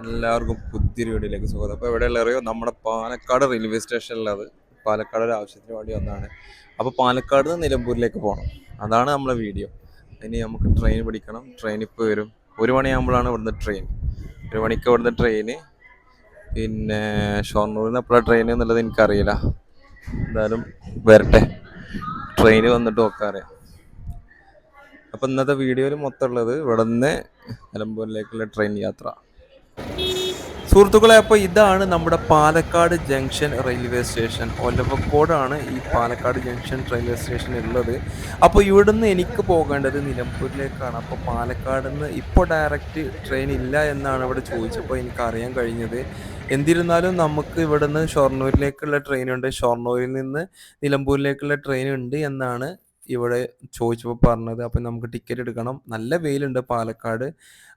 എല്ലാവർക്കും പുതിയൊരു വീഡിയോയിലേക്ക് സ്വാഗതം. അപ്പോൾ എവിടെയുള്ള അറിയോ? നമ്മുടെ പാലക്കാട് റെയിൽവേ സ്റ്റേഷനിലത് പാലക്കാട് ഒരു ആവശ്യത്തിന് വേണ്ടി വന്നതാണ്. അപ്പോൾ പാലക്കാട് നിന്ന് നിലമ്പൂരിലേക്ക് പോകണം. അതാണ് നമ്മളെ വീഡിയോ. ഇനി നമുക്ക് ട്രെയിൻ പിടിക്കണം. ട്രെയിൻ ഇപ്പോൾ വരും. ഒരു മണിയാകുമ്പോഴാണ് ഇവിടുന്ന് ട്രെയിൻ ഒരു മണിക്ക് ഇവിടുന്ന് ട്രെയിന് പിന്നെ ഷൊർണൂരിൽ നിന്ന് എപ്പോഴാണ് ട്രെയിൻ എന്നുള്ളത് എനിക്കറിയില്ല. എന്തായാലും വരട്ടെ. ട്രെയിൻ വന്നിട്ട് നോക്കാറിയാം അപ്പം ഇന്നത്തെ വീഡിയോയിൽ മൊത്തമുള്ളത് ഇവിടുന്ന് നിലമ്പൂരിലേക്കുള്ള ട്രെയിൻ യാത്ര. സുഹൃത്തുക്കളെ അപ്പോൾ ഇതാണ് നമ്മുടെ പാലക്കാട് ജംഗ്ഷൻ റെയിൽവേ സ്റ്റേഷൻ. ഒലവക്കോടാണ് ഈ പാലക്കാട് ജംഗ്ഷൻ റെയിൽവേ സ്റ്റേഷൻ ഉള്ളത്. അപ്പോൾ ഇവിടുന്ന് എനിക്ക് പോകേണ്ടത് നിലമ്പൂരിലേക്കാണ്. അപ്പോൾ പാലക്കാട് നിന്ന് ഇപ്പോൾ ഡയറക്റ്റ് ട്രെയിൻ ഇല്ല എന്നാണ് ഇവിടെ ചോദിച്ചപ്പോൾ എനിക്ക് അറിയാൻ കഴിഞ്ഞത്. എന്നിരുന്നാലും നമുക്ക് ഇവിടുന്ന് ഷൊർണൂരിലേക്കുള്ള ട്രെയിൻ ഉണ്ട്. ഷൊർണൂരിൽ നിന്ന് നിലമ്പൂരിലേക്കുള്ള ട്രെയിൻ ഉണ്ട് എന്നാണ് ഇവിടെ ചോദിച്ചപ്പോൾ പറഞ്ഞത് അപ്പം നമുക്ക് ടിക്കറ്റ് എടുക്കണം. നല്ല വെയിലുണ്ട് പാലക്കാട്.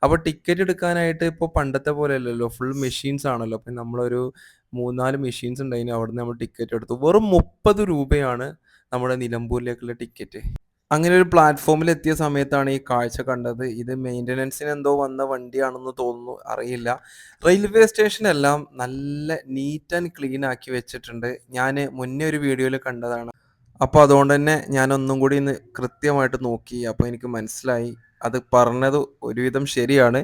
അപ്പോൾ ടിക്കറ്റ് എടുക്കാനായിട്ട് ഇപ്പോൾ പണ്ടത്തെ പോലെ അല്ലല്ലോ ഫുൾ മെഷീൻസ് ആണല്ലോ. അപ്പം നമ്മളൊരു മൂന്നാൽ മെഷീൻസ് ഉണ്ടായി അവിടെ നമ്മൾ ടിക്കറ്റ് എടുത്തു. വെറും മുപ്പത് രൂപയാണ് നമ്മുടെ നിലമ്പൂരിലേക്കുള്ള ടിക്കറ്റ് അങ്ങനെ ഒരു പ്ലാറ്റ്ഫോമിൽ എത്തിയ സമയത്താണ് ഈ കാഴ്ച കണ്ടത്. ഇത് മെയിന്റനൻസിന് എന്തോ വന്ന വണ്ടിയാണെന്ന് തോന്നുന്നു അറിയില്ല. റെയിൽവേ സ്റ്റേഷൻ എല്ലാം നല്ല നീറ്റ് ആൻഡ് ക്ലീൻ ആക്കി വെച്ചിട്ടുണ്ട്. ഞാൻ മുന്നേ ഒരു വീഡിയോയിൽ കണ്ടതാണ്. അപ്പോൾ അതുകൊണ്ട് തന്നെ ഞാൻ ഒന്നും കൂടി ഇന്ന് കൃത്യമായിട്ട് നോക്കി. അപ്പോൾ എനിക്ക് മനസ്സിലായി. അത് പറഞ്ഞത് ഒരുവിധം ശരിയാണ്.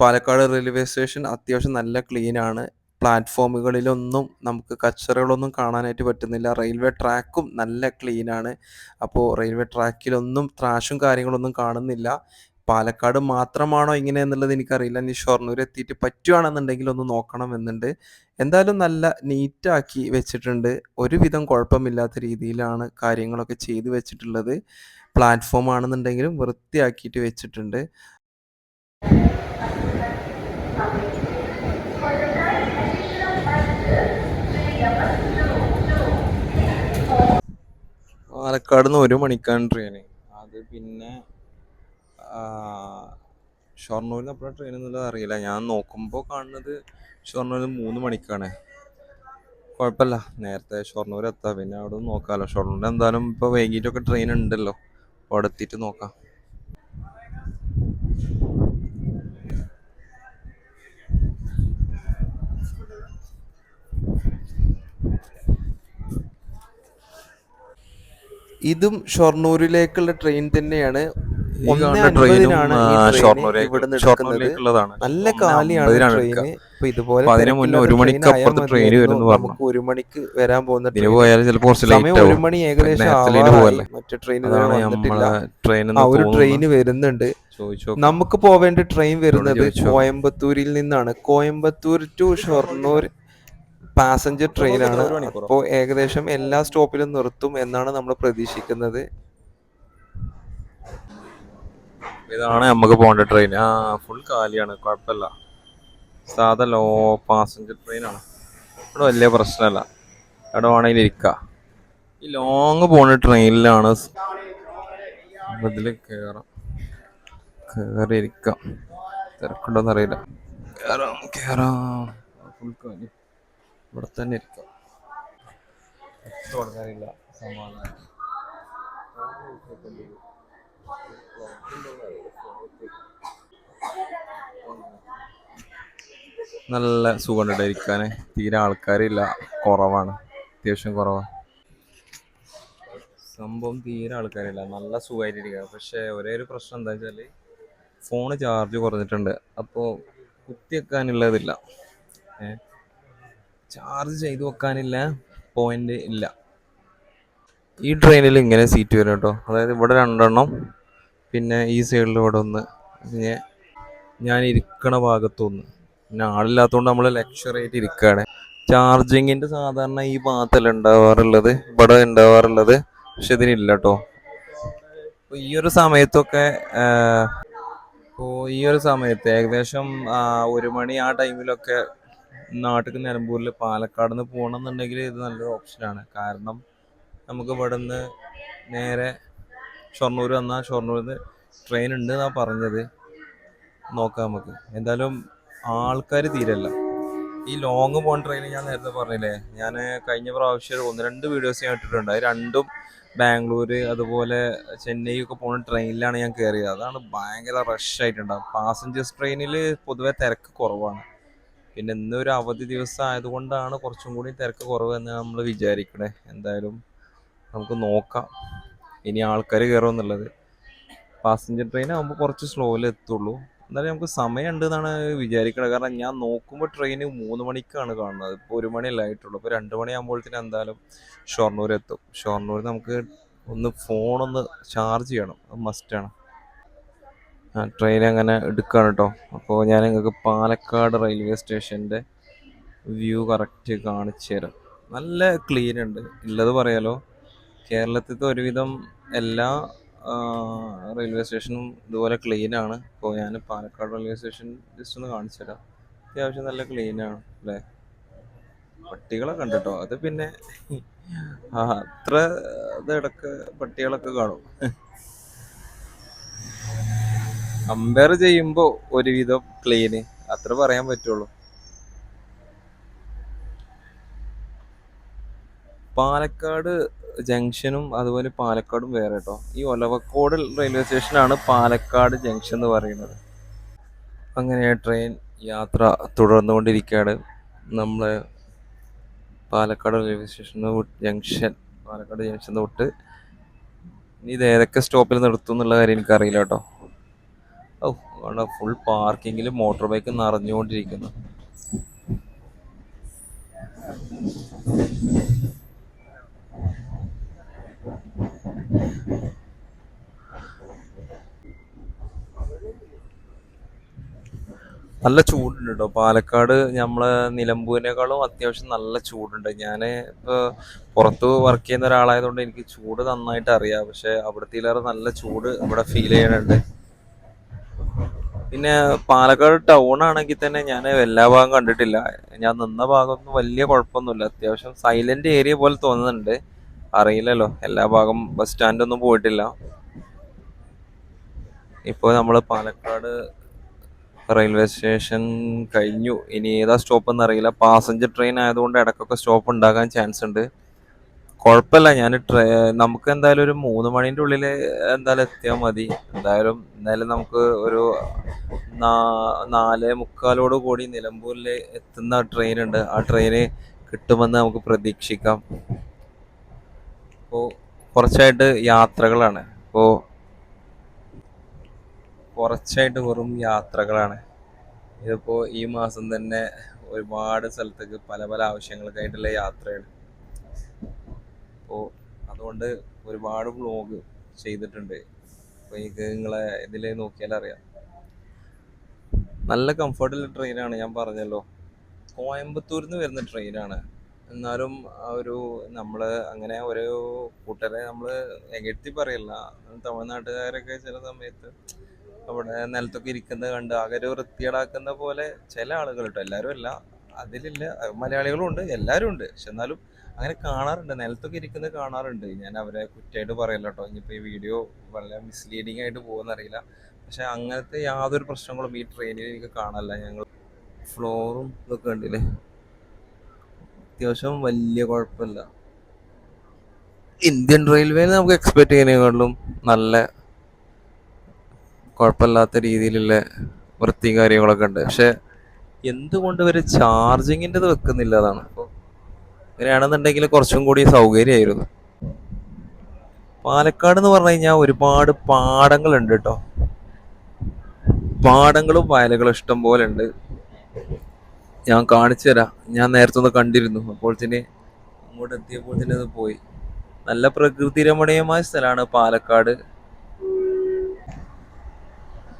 പാലക്കാട് റെയിൽവേ സ്റ്റേഷൻ അത്യാവശ്യം നല്ല ക്ലീൻ ആണ്. പ്ലാറ്റ്ഫോമുകളിലൊന്നും നമുക്ക് കച്ചറകളൊന്നും കാണാനായിട്ട് പറ്റുന്നില്ല. റെയിൽവേ ട്രാക്കും നല്ല ക്ലീനാണ് അപ്പോൾ റെയിൽവേ ട്രാക്കിലൊന്നും ത്രാഷും കാര്യങ്ങളൊന്നും കാണുന്നില്ല. പാലക്കാട് മാത്രമാണോ ഇങ്ങനെ എന്നുള്ളത് എനിക്കറിയില്ല. ഇനി ഷൊർണൂർ എത്തിയിട്ട് പറ്റുകയാണെന്നുണ്ടെങ്കിൽ ഒന്ന് നോക്കണം എന്നുണ്ട് എന്തായാലും നല്ല നീറ്റാക്കി വെച്ചിട്ടുണ്ട്. ഒരുവിധം കുഴപ്പമില്ലാത്ത രീതിയിലാണ് കാര്യങ്ങളൊക്കെ ചെയ്തു വെച്ചിട്ടുള്ളത്. പ്ലാറ്റ്ഫോം ആണെന്നുണ്ടെങ്കിലും വൃത്തിയാക്കിയിട്ട് വെച്ചിട്ടുണ്ട്. പാലക്കാട് നിന്ന് ഒരു മണിക്കാണ് ട്രെയിന്. അത് പിന്നെ ഷൊർണൂരിൽ നിന്ന് എപ്പോഴാണ് ട്രെയിൻ എന്നുള്ളത് അറിയില്ല. ഞാൻ നോക്കുമ്പോൾ കാണുന്നത് ഷൊർണൂരിൽ മൂന്ന് മണിക്കാണ്. കുഴപ്പമില്ല നേരത്തെ ഷൊർണൂർ എത്താം. പിന്നെ അവിടെ നിന്ന് നോക്കാമല്ലോ ഷൊർണൂരിൽ എന്തായാലും ഇപ്പോൾ വൈകിട്ടൊക്കെ ട്രെയിൻ ഉണ്ടല്ലോ. അവിടെ എത്തിയിട്ട് നോക്കാം. ഇതും ഷൊർണൂരിലേക്കുള്ള ട്രെയിൻ തന്നെയാണ് ട്രെയിൻ നല്ല കാലിയാണ് ട്രെയിൻ. ഇപ്പൊ ഇതുപോലെ അപ്പൊ അതിന് മുന്നേ ഒരു മണിക്ക് അപ്പുറത്ത് train മതിയായിരുന്നു. നമുക്ക് ഒരു മണിക്ക് വരാൻ പോകുന്ന ചിലപ്പോൾ സമയം ഒരു മണി ഏകദേശം മറ്റേ ട്രെയിൻ വന്നിട്ടില്ല. ട്രെയിൻ ആ ഒരു ട്രെയിൻ വരുന്നുണ്ട്. നമുക്ക് പോവേണ്ട ട്രെയിൻ വരുന്നത് കോയമ്പത്തൂരിൽ നിന്നാണ്. കോയമ്പത്തൂർ ടു ഷൊർണൂർ പാസഞ്ചർ ട്രെയിനാണ് അപ്പോ അപ്പോൾ ഏകദേശം എല്ലാ സ്റ്റോപ്പിലും നിർത്തും എന്നാണ് നമ്മൾ പ്രതീക്ഷിക്കുന്നത്. ഇതാണ് നമുക്ക് പോകേണ്ട ട്രെയിൻ ആ ഫുൾ കാലിയാണ്. കുഴപ്പമില്ല. സാധാ ലോ പാസഞ്ചർ ട്രെയിനാണ് ഇവിടെ വലിയ പ്രശ്നമല്ല. ഇവിടെ വേണമെങ്കിൽ ഇരിക്കുക ഈ ലോങ് പോണ ട്രെയിനിലാണ് ഇതിൽ കയറാം കയറി ഇരിക്കാം. തിരക്കുണ്ടോന്ന് അറിയില്ല. കയറാം കയറാം ഫുൾ കാലി. ഇവിടെ തന്നെ ഇരിക്കാം. തുടങ്ങാനില്ല സമാധാനം. നല്ല സുഖം ഇരിക്കാൻ തീരെ ആൾക്കാരില്ല. കുറവാണ്. അത്യാവശ്യം കുറവാണ്. സംഭവം തീരെ ആൾക്കാരില്ല. നല്ല സുഖമായിട്ടിരിക്കുക പക്ഷേ ഒരേ ഒരു പ്രശ്നം എന്താ വെച്ചാൽ ഫോണ് ചാർജ് കുറഞ്ഞിട്ടുണ്ട്. അപ്പോൾ കുത്തി വെക്കാനുള്ളതില്ല ഏ? ചാർജ് ചെയ്തു വെക്കാനില്ല. പോയിന്റ് ഇല്ല. ഈ ട്രെയിനിൽ ഇങ്ങനെ സീറ്റ് വരും കേട്ടോ. അതായത് ഇവിടെ രണ്ടെണ്ണം പിന്നെ ഈ സൈഡിൽ ഇവിടെ ഒന്ന്. പിന്നെ ഞാൻ ഇരിക്കണ ഭാഗത്തൊന്ന് പിന്നെ ആളില്ലാത്തതുകൊണ്ട് നമ്മൾ ലക്ഷറായിട്ട് ഇരിക്കുകയാണ് ചാർജിങ്ങിന്റെ സാധാരണ ഈ ഭാഗത്തല്ല ഉണ്ടാവാറുള്ളത്? ഇവിടെ ഉണ്ടാവാറുള്ളത്. പക്ഷെ ഇതിനില്ല കേട്ടോ. അപ്പോൾ ഈ ഒരു സമയത്തൊക്കെ ഇപ്പോൾ ഈ ഒരു സമയത്ത് ഏകദേശം ഒരു മണി ആ ടൈമിലൊക്കെ നാട്ടിൽ നിലമ്പൂരിൽ പാലക്കാട് നിന്ന് പോകണമെന്നുണ്ടെങ്കിൽ ഇത് നല്ലൊരു ഓപ്ഷനാണ് കാരണം നമുക്ക് ഇവിടെ നിന്ന് നേരെ ഷൊർണൂർ വന്നാൽ ഷൊർണൂരിൽ നിന്ന് ട്രെയിൻ ഉണ്ട് എന്നാണ് പറഞ്ഞത്. നോക്കാം നമുക്ക്. എന്തായാലും ആൾക്കാർ തീരല്ല. ഈ ലോങ് പോകുന്ന ട്രെയിൻ ഞാൻ നേരത്തെ പറഞ്ഞില്ലേ? ഞാൻ കഴിഞ്ഞ പ്രാവശ്യം ഒന്ന് രണ്ട് വീഡിയോസ് ഞാൻ ഇട്ടിട്ടുണ്ട്. രണ്ടും ബാംഗ്ലൂർ അതുപോലെ ചെന്നൈ ഒക്കെ പോകുന്ന ട്രെയിനിലാണ് ഞാൻ കയറിയത് അതാണ് ഭയങ്കര റഷ് ആയിട്ടുണ്ടാവും പാസഞ്ചേഴ്സ് ട്രെയിനിൽ പൊതുവെ തിരക്ക് കുറവാണ്. പിന്നെ ഇന്നൊരു അവധി ദിവസം ആയതുകൊണ്ടാണ് കുറച്ചും കൂടി തിരക്ക് കുറവെന്ന് നമ്മൾ വിചാരിക്കണേ. എന്തായാലും നമുക്ക് നോക്കാം. ഇനി ആൾക്കാർ കയറുമെന്നുള്ളത് പാസഞ്ചർ ട്രെയിൻ ആകുമ്പോൾ കുറച്ച് സ്ലോയിൽ എത്തുള്ളൂ. എന്നാലും നമുക്ക് സമയമുണ്ട് എന്നാണ് വിചാരിക്കണത്. കാരണം ഞാൻ നോക്കുമ്പോൾ ട്രെയിൻ മൂന്ന് മണിക്കാണ് കാണുന്നത്. ഇപ്പോൾ ഒരു മണി ആയിട്ടുള്ളൂ. അപ്പോൾ രണ്ട് മണിയാകുമ്പോഴത്തേന് എന്തായാലും ഷൊർണൂർ എത്തും. ഷൊർണൂർ നമുക്ക് ഒന്ന് ഫോണൊന്ന് ചാർജ് ചെയ്യണം. അത് മസ്റ്റാണ് ആ ട്രെയിൻ അങ്ങനെ എടുക്കുകയാണ് കേട്ടോ അപ്പോൾ ഞാൻ നിങ്ങൾക്ക് പാലക്കാട് റെയിൽവേ സ്റ്റേഷന്റെ വ്യൂ കറക്റ്റ് കാണിച്ചു തരാം നല്ല ക്ലീൻ ഉണ്ട്. ഉള്ളത് പറയാലോ. കേരളത്തിലത്തെ ഒരുവിധം എല്ലാ റെയിൽവേ സ്റ്റേഷനും ഇതുപോലെ ക്ലീൻ ആണ്. അപ്പോൾ ഞാൻ പാലക്കാട് റെയിൽവേ സ്റ്റേഷൻ ജസ്റ്റ് ഒന്ന് കാണിച്ചു തരാം. അത്യാവശ്യം നല്ല ക്ലീൻ ആണ് അല്ലേ? പട്ടികളെ കണ്ടിട്ടോ അത് പിന്നെ അത്ര ഇതിടക്ക് പട്ടികളൊക്കെ കാണും. കമ്പയർ ചെയ്യുമ്പോൾ ഒരുവിധം ക്ലീന് അത്ര പറയാൻ പറ്റുള്ളൂ. പാലക്കാട് ജംഗ്ഷനും അതുപോലെ പാലക്കാടും വേറെ കേട്ടോ ഈ ഒലവക്കോട് റെയിൽവേ സ്റ്റേഷനാണ് പാലക്കാട് ജംഗ്ഷൻ എന്ന് പറയുന്നത്. അങ്ങനെ ട്രെയിൻ യാത്ര തുടർന്നുകൊണ്ടിരിക്കുകയാണ്. നമ്മൾ Palakkad railway station junction Palakkad junction തൊട്ട് ഇനി ഇത് ഏതൊക്കെ സ്റ്റോപ്പിൽ നിർത്തും എന്നുള്ള കാര്യം എനിക്കറിയില്ല കേട്ടോ ഓ അവിടെ ഫുൾ പാർക്കിങ്ങിൽ മോട്ടോർ ബൈക്ക് നിറഞ്ഞുകൊണ്ടിരിക്കുന്നു. നല്ല ചൂടുണ്ട് കേട്ടോ പാലക്കാട് നമ്മളെ നിലമ്പൂരിനേക്കാളും അത്യാവശ്യം നല്ല ചൂടുണ്ട്. ഞാൻ ഇപ്പോൾ പുറത്ത് വർക്ക് ചെയ്യുന്ന ഒരാളായതുകൊണ്ട് എനിക്ക് ചൂട് നന്നായിട്ട് അറിയാം. പക്ഷെ അവിടത്തെ നല്ല ചൂട് ഇവിടെ ഫീൽ ചെയ്യണുണ്ട്. പിന്നെ പാലക്കാട് ടൗൺ ആണെങ്കിൽ തന്നെ ഞാൻ എല്ലാ ഭാഗം കണ്ടിട്ടില്ല. ഞാൻ നിന്ന ഭാഗമൊന്നും വലിയ കുഴപ്പമൊന്നുമില്ല. അത്യാവശ്യം സൈലന്റ് ഏരിയ പോലെ തോന്നുന്നുണ്ട്. അറിയില്ലല്ലോ. എല്ലാ ഭാഗം ബസ് സ്റ്റാൻഡൊന്നും പോയിട്ടില്ല. ഇപ്പോൾ നമ്മൾ പാലക്കാട് റെയിൽവേ സ്റ്റേഷൻ കഴിഞ്ഞു. ഇനി ഏതാ സ്റ്റോപ്പ് എന്നറിയില്ല. പാസഞ്ചർ ട്രെയിൻ ആയതുകൊണ്ട് ഇടയ്ക്കൊക്കെ സ്റ്റോപ്പ് ഉണ്ടാകാൻ ചാൻസ് ഉണ്ട്. കുഴപ്പമില്ല ഞാൻ ട്രേ നമുക്ക് എന്തായാലും ഒരു മൂന്ന് മണീന്റെ ഉള്ളിൽ എന്തായാലും എത്തിയാൽ മതി. എന്തായാലും എന്തായാലും നമുക്ക് ഒരു നാല് മുക്കാലോട് കൂടി നിലമ്പൂരിൽ എത്തുന്ന ട്രെയിൻ ഉണ്ട് ആ ട്രെയിന് കിട്ടുമെന്ന് നമുക്ക് പ്രതീക്ഷിക്കാം. അപ്പോൾ കുറച്ചായിട്ട് യാത്രകളാണ്. അപ്പോൾ കുറച്ചായിട്ട് വെറും യാത്രകളാണ്. ഇതിപ്പോൾ ഈ മാസം തന്നെ ഒരുപാട് സ്ഥലത്തേക്ക് പല പല ആവശ്യങ്ങൾക്കായിട്ടുള്ള യാത്രയാണ് അപ്പോൾ അതുകൊണ്ട് ഒരുപാട് വ്ലോഗ് ചെയ്തിട്ടുണ്ട്. അപ്പോൾ എനിക്ക് നിങ്ങളെ ഇതിൽ നോക്കിയാൽ അറിയാം. നല്ല കംഫർട്ടബിൾ ട്രെയിനാണ് ഞാൻ പറഞ്ഞല്ലോ. കോയമ്പത്തൂരിൽ നിന്ന് വരുന്ന ട്രെയിനാണ് എന്നാലും ഒരു നമ്മൾ അങ്ങനെ ഓരോ കൂട്ടരെ നമ്മൾ എകഴ്ത്തി പറയില്ല. തമിഴ്നാട്ടുകാരൊക്കെ ചില സമയത്ത് അവിടെ നിലത്തൊക്കെ ഇരിക്കുന്നത് കണ്ട് ആകെ ഒരു വൃത്തികേടാക്കുന്ന പോലെ ചില ആളുകൾ കേട്ടോ. എല്ലാവരും അല്ല. അതിലില്ല. മലയാളികളും ഉണ്ട്. എല്ലാവരും ഉണ്ട്. പക്ഷെ എന്നാലും അങ്ങനെ കാണാറുണ്ട്. നിലത്തൊക്കെ ഇരിക്കുന്നത് കാണാറുണ്ട്. ഞാൻ അവരെ കുറ്റമായിട്ട് പറയില്ല കേട്ടോ. ഇനിയിപ്പോൾ ഈ വീഡിയോ വളരെ മിസ്ലീഡിങ് ആയിട്ട് പോകുമെന്നറിയില്ല പക്ഷെ അങ്ങനത്തെ യാതൊരു പ്രശ്നങ്ങളും ഈ ട്രെയിനിൽ എനിക്ക് കാണാനില്ല. ഞങ്ങൾ ഫ്ലോറും ഇതൊക്കെ ഉണ്ടല്ലേ അത്യാവശ്യം വലിയ കുഴപ്പമില്ല. ഇന്ത്യൻ റെയിൽവേയിൽ നമുക്ക് എക്സ്പെക്ട് ചെയ്യുന്നതിനേക്കാളും നല്ല കുഴപ്പമില്ലാത്ത രീതിയിലുള്ള വൃത്തിയും കാര്യങ്ങളൊക്കെ ഉണ്ട്. പക്ഷെ എന്തുകൊണ്ട് ഇവർ ചാർജിങ്ങിന്റെത് വെക്കുന്നില്ല അതാണ്. അപ്പോൾ അങ്ങനെയാണെന്നുണ്ടെങ്കിൽ കുറച്ചും കൂടി സൗകര്യമായിരുന്നു. പാലക്കാട് എന്ന് പറഞ്ഞു കഴിഞ്ഞാൽ ഒരുപാട് പാടങ്ങളുണ്ട് കേട്ടോ. പാടങ്ങളും വയലുകളും ഇഷ്ടം പോലെ ഉണ്ട്. ഞാൻ കാണിച്ചു തരാം. ഞാൻ നേരത്തെ ഒന്ന് കണ്ടിരുന്നു. അപ്പോൾ തന്നെ അങ്ങോട്ട് എത്തിയപ്പോൾ തന്നെ അത് പോയി. നല്ല പ്രകൃതി രമണീയമായ സ്ഥലമാണ് പാലക്കാട്.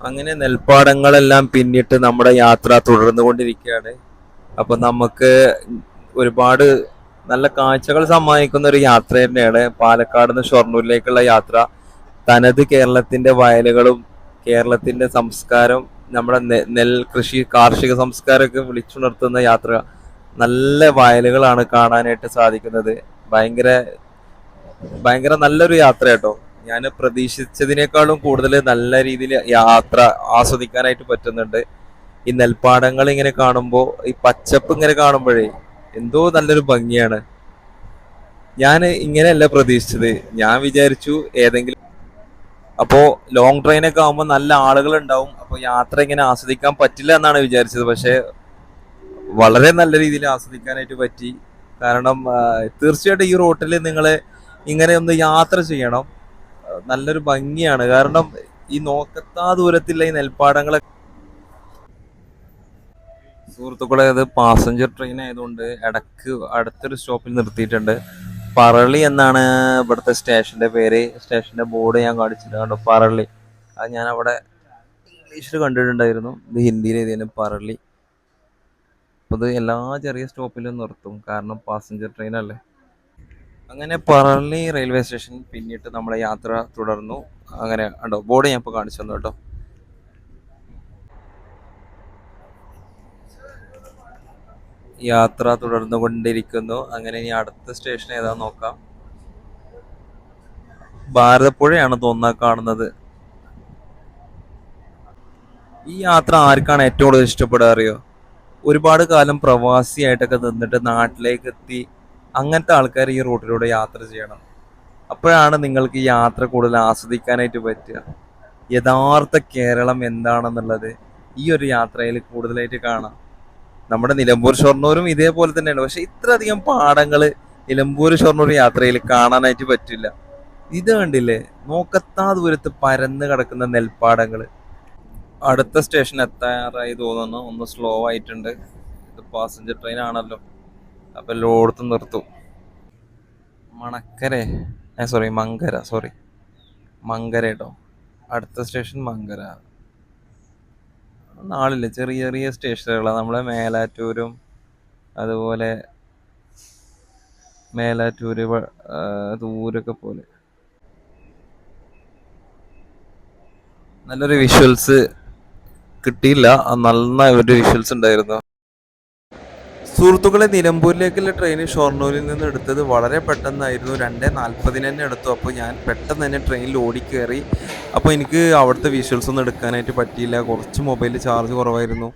അങ്ങനെ നെൽപ്പാടങ്ങളെല്ലാം പിന്നിട്ട് നമ്മുടെ യാത്ര തുടർന്നു കൊണ്ടിരിക്കുകയാണ് അപ്പൊ നമുക്ക് ഒരുപാട് നല്ല കാഴ്ചകൾ സമ്മാനിക്കുന്ന ഒരു യാത്ര തന്നെയാണ്. പാലക്കാട് നിന്ന് ഷൊർണൂരിലേക്കുള്ള യാത്ര. തനത് കേരളത്തിന്റെ വയലുകളും കേരളത്തിന്റെ സംസ്കാരം നമ്മുടെ നെൽ കൃഷി കാർഷിക സംസ്കാരമൊക്കെ വിളിച്ചുണർത്തുന്ന യാത്ര. നല്ല വയലുകളാണ് കാണാനായിട്ട് സാധിക്കുന്നത്. ഭയങ്കര ഭയങ്കര നല്ലൊരു യാത്ര കേട്ടോ. ഞാൻ പ്രതീക്ഷിച്ചതിനേക്കാളും കൂടുതൽ നല്ല രീതിയിൽ യാത്ര ആസ്വദിക്കാനായിട്ട് പറ്റുന്നുണ്ട്. ഈ നെൽപ്പാടങ്ങൾ ഇങ്ങനെ കാണുമ്പോൾ ഈ പച്ചപ്പ് ഇങ്ങനെ കാണുമ്പോഴേ എന്തോ നല്ലൊരു ഭംഗിയാണ്. ഞാൻ ഇങ്ങനെയല്ല പ്രതീക്ഷിച്ചത്. ഞാൻ വിചാരിച്ചു ഏതെങ്കിലും അപ്പോ ലോങ് ട്രെയിനൊക്കെ ആകുമ്പോൾ നല്ല ആളുകൾ ഉണ്ടാവും അപ്പോൾ യാത്ര ഇങ്ങനെ ആസ്വദിക്കാൻ പറ്റില്ല എന്നാണ് വിചാരിച്ചത്. പക്ഷേ വളരെ നല്ല രീതിയിൽ ആസ്വദിക്കാനായിട്ട് പറ്റി. കാരണം തീർച്ചയായിട്ടും ഈ റോട്ടിൽ നിങ്ങൾ ഇങ്ങനെ ഒന്ന് യാത്ര ചെയ്യണം. നല്ലൊരു ഭംഗിയാണ്. കാരണം ഈ നോക്കത്താ ദൂരത്തിലുള്ള ഈ നെൽപ്പാടങ്ങളെ സുഹൃത്തുക്കളെ അത് പാസഞ്ചർ ട്രെയിൻ ആയതുകൊണ്ട് ഇടയ്ക്ക് അടുത്തൊരു സ്റ്റോപ്പിൽ നിർത്തിയിട്ടുണ്ട്. പറളി എന്നാണ് ഇവിടുത്തെ സ്റ്റേഷന്റെ പേര്. സ്റ്റേഷന്റെ ബോർഡ് ഞാൻ കാണിച്ചിട്ടുണ്ട്. പറളി. അത് ഞാൻ അവിടെ ഇംഗ്ലീഷിൽ കണ്ടിട്ടുണ്ടായിരുന്നു. ഇത് ഹിന്ദിയിൽ എഴുതിയാണ് പറളി. അപ്പോൾ ഇത് എല്ലാ ചെറിയ സ്റ്റോപ്പിലും നിർത്തും. കാരണം പാസഞ്ചർ ട്രെയിൻ അല്ലേ. അങ്ങനെ പറളി റെയിൽവേ സ്റ്റേഷൻ പിന്നിട്ട് നമ്മളെ യാത്ര തുടർന്നു. അങ്ങനെ ഉണ്ടോ ബോർഡ് ഞാൻ ഇപ്പോൾ കാണിച്ചു തന്നു കേട്ടോ. യാത്ര തുടർന്നു കൊണ്ടിരിക്കുന്നു. അങ്ങനെ ഇനി അടുത്ത സ്റ്റേഷൻ ഏതാന്ന് നോക്കാം. ഭാരതപ്പുഴയാണ് തോന്നാ കാണുന്നത്. ഈ യാത്ര ആർക്കാണ് ഏറ്റവും കൂടുതൽ ഇഷ്ടപ്പെടാറിയോ ഒരുപാട് കാലം പ്രവാസിയായിട്ടൊക്കെ നിന്നിട്ട് നാട്ടിലേക്ക് എത്തി അങ്ങനത്തെ ആൾക്കാർ ഈ റൂട്ടിലൂടെ യാത്ര ചെയ്യണം. അപ്പോഴാണ് നിങ്ങൾക്ക് ഈ യാത്ര കൂടുതൽ ആസ്വദിക്കാനായിട്ട് പറ്റുക. യഥാർത്ഥ കേരളം എന്താണെന്നുള്ളത് ഈ ഒരു യാത്രയിൽ കൂടുതലായിട്ട് കാണാം. നമ്മുടെ നിലമ്പൂർ ഷൊർണൂരും ഇതേപോലെ തന്നെയാണ്. പക്ഷെ ഇത്രയധികം പാടങ്ങൾ നിലമ്പൂർ ഷൊർണൂർ യാത്രയിൽ കാണാനായിട്ട് പറ്റില്ല. ഇത് കണ്ടില്ലേ? നോക്കത്താ ദൂരത്ത് പരന്ന് കിടക്കുന്ന നെൽപ്പാടങ്ങൾ. അടുത്ത സ്റ്റേഷൻ എത്താറായി തോന്നുന്നു. ഒന്ന് സ്ലോ ആയിട്ടുണ്ട്. ഇത് പാസഞ്ചർ ട്രെയിൻ ആണല്ലോ. അപ്പൊ എല്ലായിടത്തും നിർത്തും. മണക്കര. സോറി മങ്കര സോറി മങ്കര കേട്ടോ. അടുത്ത സ്റ്റേഷൻ മങ്കര. നാളില്ല. ചെറിയ ചെറിയ സ്റ്റേഷനുകളാണ് നമ്മളെ മേലാറ്റൂരും അതുപോലെ മേലാറ്റൂര് ദൂരൊക്കെ പോലെ. നല്ലൊരു വിഷ്വൽസ് കിട്ടിയില്ല. നന്നായി ഒരു വിഷ്വൽസ് ഉണ്ടായിരുന്നു. സുഹൃത്തുക്കളെ നിലമ്പൂരിലേക്കുള്ള ട്രെയിൻ ഷൊർണൂരിൽ നിന്ന് എടുത്തത് വളരെ പെട്ടെന്നായിരുന്നു. രണ്ട് നാൽപ്പതിന് തന്നെ എടുത്തു. അപ്പോൾ ഞാൻ പെട്ടെന്ന് തന്നെ ട്രെയിനിൽ ഓടിക്കയറി അപ്പോൾ എനിക്ക് അവിടുത്തെ വിഷ്വൽസ് ഒന്നും എടുക്കാനായിട്ട് പറ്റിയില്ല. കുറച്ച് മൊബൈലിൽ ചാർജ് കുറവായിരുന്നു.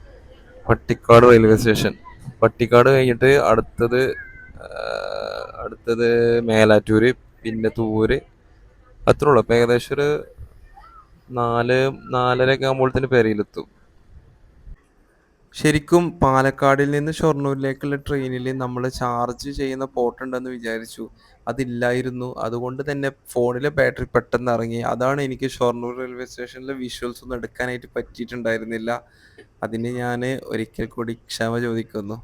പട്ടിക്കാട് റെയിൽവേ സ്റ്റേഷൻ പട്ടിക്കാട് കഴിഞ്ഞിട്ട് അടുത്തത് അടുത്തത് മേലാറ്റൂര് പിന്നെ തൂര് അത്രേ ഉള്ളൂ. അപ്പോൾ ഏകദേശം ഒരു നാല് നാലരയൊക്കെ ആകുമ്പോഴത്തേന് പെരയിലെത്തും. ശരിക്കും പാലക്കാടിൽ നിന്ന് ഷൊർണൂരിലേക്കുള്ള ട്രെയിനിൽ നമ്മൾ ചാർജ് ചെയ്യുന്ന പോർട്ട് ഉണ്ടെന്ന് വിചാരിച്ചു. അതില്ലായിരുന്നു. അതുകൊണ്ട് തന്നെ ഫോണിലെ ബാറ്ററി പെട്ടെന്ന് ഇറങ്ങി. അതാണ് എനിക്ക് ഷൊർണൂർ റെയിൽവേ സ്റ്റേഷനിലെ വിഷ്വൽസ് ഒന്നും എടുക്കാനായിട്ട് പറ്റിയിട്ടുണ്ടായിരുന്നില്ല. അതിന് ഞാൻ ഒരിക്കൽ കൂടി ക്ഷമ ചോദിക്കുന്നു.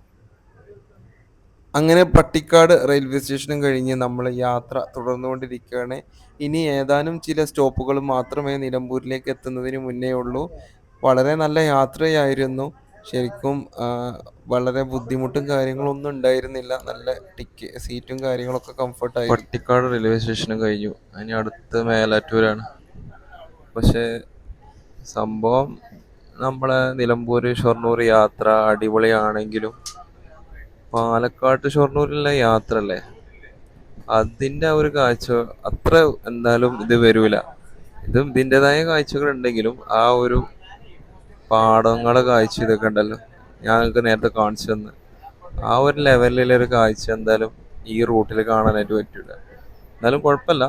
അങ്ങനെ പട്ടിക്കാട് റെയിൽവേ സ്റ്റേഷനും കഴിഞ്ഞ് നമ്മൾ യാത്ര തുടർന്നുകൊണ്ടിരിക്കുകയാണ്. ഇനി ഏതാനും ചില സ്റ്റോപ്പുകൾ മാത്രമേ നിലമ്പൂരിലേക്ക് എത്തുന്നതിന് മുന്നേ ഉള്ളൂ. വളരെ നല്ല യാത്രയായിരുന്നു. ശരിക്കും വളരെ ബുദ്ധിമുട്ടും കാര്യങ്ങളൊന്നും ഉണ്ടായിരുന്നില്ല. നല്ല ടിക്ക് സീറ്റും കാര്യങ്ങളൊക്കെ കംഫർട്ടായിരുന്നു പട്ടിക്കാട് റെയിൽവേ സ്റ്റേഷനും കഴിഞ്ഞു. അതിന് അടുത്ത് മേലാറ്റൂരാണ്. പക്ഷേ സംഭവം നമ്മളെ നിലമ്പൂർ ഷൊർണൂർ യാത്ര അടിപൊളിയാണെങ്കിലും പാലക്കാട് ഷൊർണൂരിലുള്ള യാത്ര അല്ലേ? അതിന്റെ ഒരു കാഴ്ച അത്ര എന്തായാലും ഇത് വരൂല. ഇതും ഇതിന്റെതായ കാഴ്ചകളുണ്ടെങ്കിലും ആ ഒരു പാടങ്ങളെ കാഴ്ച ഇതൊക്കെ ഉണ്ടല്ലോ. ഞാൻ നിങ്ങൾക്ക് നേരത്തെ കാണിച്ചു തന്ന്. ആ ഒരു ലെവലിലൊരു കാഴ്ച എന്തായാലും ഈ റൂട്ടിൽ കാണാനായിട്ട് പറ്റില്ല എന്നാലും കുഴപ്പമില്ല.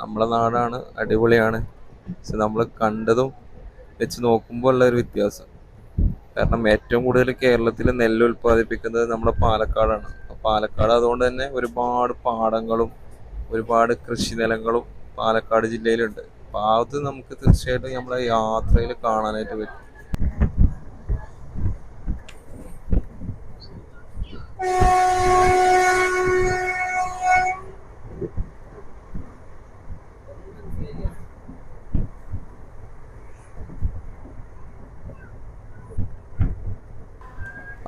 നമ്മളെ നാടാണ് അടിപൊളിയാണ്. പക്ഷെ നമ്മൾ കണ്ടതും വെച്ച് നോക്കുമ്പോൾ ഉള്ള ഒരു വ്യത്യാസം. കാരണം ഏറ്റവും കൂടുതൽ കേരളത്തിൽ നെല്ല് ഉൽപ്പാദിപ്പിക്കുന്നത് നമ്മുടെ പാലക്കാടാണ്. പാലക്കാട് അതുകൊണ്ട് തന്നെ ഒരുപാട് പാടങ്ങളും ഒരുപാട് കൃഷിനിലങ്ങളും പാലക്കാട് ജില്ലയിലുണ്ട്. അപ്പൊ അത് നമുക്ക് തീർച്ചയായിട്ടും നമ്മളെ യാത്രയിൽ കാണാനായിട്ട് പറ്റും.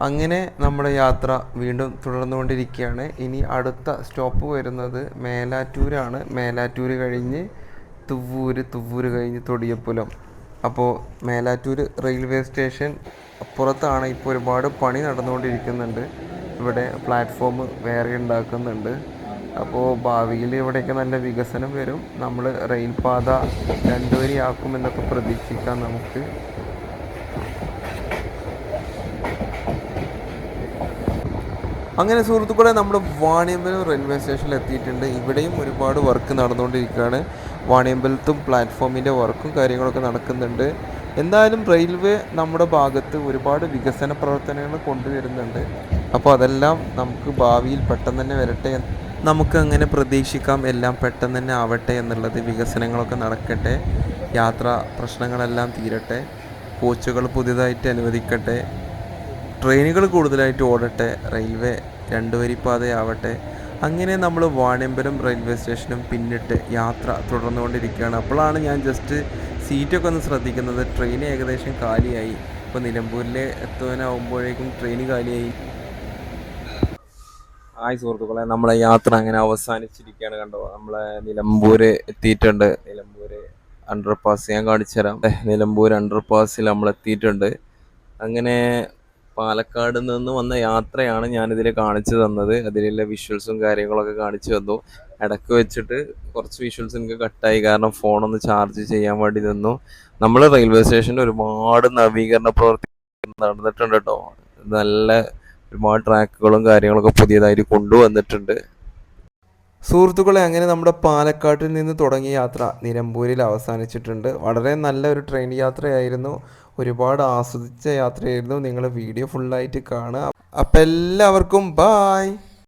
അങ്ങനെ നമ്മുടെ യാത്ര വീണ്ടും തുടർന്നുകൊണ്ടിരിക്കുകയാണ്. ഇനി അടുത്ത സ്റ്റോപ്പ് വരുന്നത് മേലാറ്റൂരാണ്. മേലാറ്റൂർ കഴിഞ്ഞ് തുവ്വൂര് തുവ്വൂര് കഴിഞ്ഞ് തൊടിയപ്പുലം. അപ്പോൾ മേലാറ്റൂർ റെയിൽവേ സ്റ്റേഷൻ അപ്പുറത്താണ് ഇപ്പോൾ ഒരുപാട് പണി നടന്നുകൊണ്ടിരിക്കുന്നുണ്ട്. ഇവിടെ പ്ലാറ്റ്ഫോം വേറെ ഉണ്ടാക്കുന്നുണ്ട്. അപ്പോൾ ഭാവിയിൽ ഇവിടെയൊക്കെ നല്ല വികസനം വരും. നമ്മൾ റെയിൽ റെയിൽപാത രണ്ടുവരിയാക്കുമെന്നൊക്കെ പ്രതീക്ഷിക്കാം നമുക്ക്. അങ്ങനെ സുഹൃത്തുക്കളെ നമ്മൾ വാണിയമ്പലം റെയിൽവേ സ്റ്റേഷനിൽ എത്തിയിട്ടുണ്ട്. ഇവിടെയും ഒരുപാട് വർക്ക് നടന്നുകൊണ്ടിരിക്കുകയാണ്. വാണിയമ്പലത്തും പ്ലാറ്റ്ഫോമിന്റെ വർക്കും കാര്യങ്ങളൊക്കെ നടക്കുന്നുണ്ട്. എന്തായാലും റെയിൽവേ നമ്മുടെ ഭാഗത്ത് ഒരുപാട് വികസന പ്രവർത്തനങ്ങൾ കൊണ്ടുവരുന്നുണ്ട്. അപ്പോൾ അതെല്ലാം നമുക്ക് ഭാവിയിൽ പെട്ടെന്ന് തന്നെ വരട്ടെ നമുക്ക് അങ്ങനെ പ്രതീക്ഷിക്കാം. എല്ലാം പെട്ടെന്ന് തന്നെ ആവട്ടെ എന്നുള്ളത് വികസനങ്ങളൊക്കെ നടക്കട്ടെ. യാത്രാ പ്രശ്നങ്ങളെല്ലാം തീരട്ടെ. കോച്ചുകൾ പുതിയതായിട്ട് അനുവദിക്കട്ടെ. ട്രെയിനുകൾ കൂടുതലായിട്ട് ഓടട്ടെ. റെയിൽവേ രണ്ടുവരിപ്പാതയാവട്ടെ അങ്ങനെ നമ്മൾ വാണിയമ്പലം റെയിൽവേ സ്റ്റേഷനും പിന്നിട്ട് യാത്ര തുടർന്നുകൊണ്ടിരിക്കുകയാണ്. അപ്പോഴാണ് ഞാൻ ജസ്റ്റ് സീറ്റൊക്കെ ഒന്ന് ശ്രദ്ധിക്കുന്നത്. ട്രെയിൻ ഏകദേശം കാലിയായി. ഇപ്പോൾ നിലമ്പൂരിലെ എത്തുവാനാവുമ്പോഴേക്കും ട്രെയിൻ കാലിയായി. ഹായ് സുഹൃത്തുക്കളെ നമ്മളെ യാത്ര അങ്ങനെ അവസാനിച്ചിരിക്കുകയാണ് കണ്ടോ? നമ്മളെ നിലമ്പൂര് എത്തിയിട്ടുണ്ട്. നിലമ്പൂര് അണ്ടർ പാസ് ഞാൻ കാണിച്ചു തരാം നിലമ്പൂർ അണ്ടർ നമ്മൾ എത്തിയിട്ടുണ്ട്. അങ്ങനെ പാലക്കാട് നിന്ന് വന്ന യാത്രയാണ് ഞാനിതിൽ കാണിച്ചു തന്നത്. അതിലുള്ള വിഷ്വൽസും കാര്യങ്ങളൊക്കെ കാണിച്ചു തന്നു. ഇടയ്ക്ക് വെച്ചിട്ട് കുറച്ച് വിഷ്വൽസ് എനിക്ക് കട്ടായി കാരണം ഫോണൊന്ന് ചാർജ് ചെയ്യാൻ വേണ്ടി നിന്നു. നമ്മൾ റെയിൽവേ സ്റ്റേഷന്റെ ഒരുപാട് നവീകരണ പ്രവർത്തി നടന്നിട്ടുണ്ട് കേട്ടോ. നല്ല ഒരുപാട് ട്രാക്കുകളും കാര്യങ്ങളൊക്കെ പുതിയതായിട്ട് കൊണ്ടുവന്നിട്ടുണ്ട്. സുഹൃത്തുക്കളെ അങ്ങനെ നമ്മുടെ പാലക്കാട്ടിൽ നിന്ന് തുടങ്ങിയ യാത്ര നിലമ്പൂരിൽ അവസാനിച്ചിട്ടുണ്ട്. വളരെ നല്ല ഒരു ട്രെയിൻ യാത്രയായിരുന്നു. ഒരുപാട് ആസ്വദിച്ച യാത്രയായിരുന്നു. നിങ്ങൾ വീഡിയോ ഫുള്ളായിട്ട് കാണുക. അപ്പം എല്ലാവർക്കും ബായ്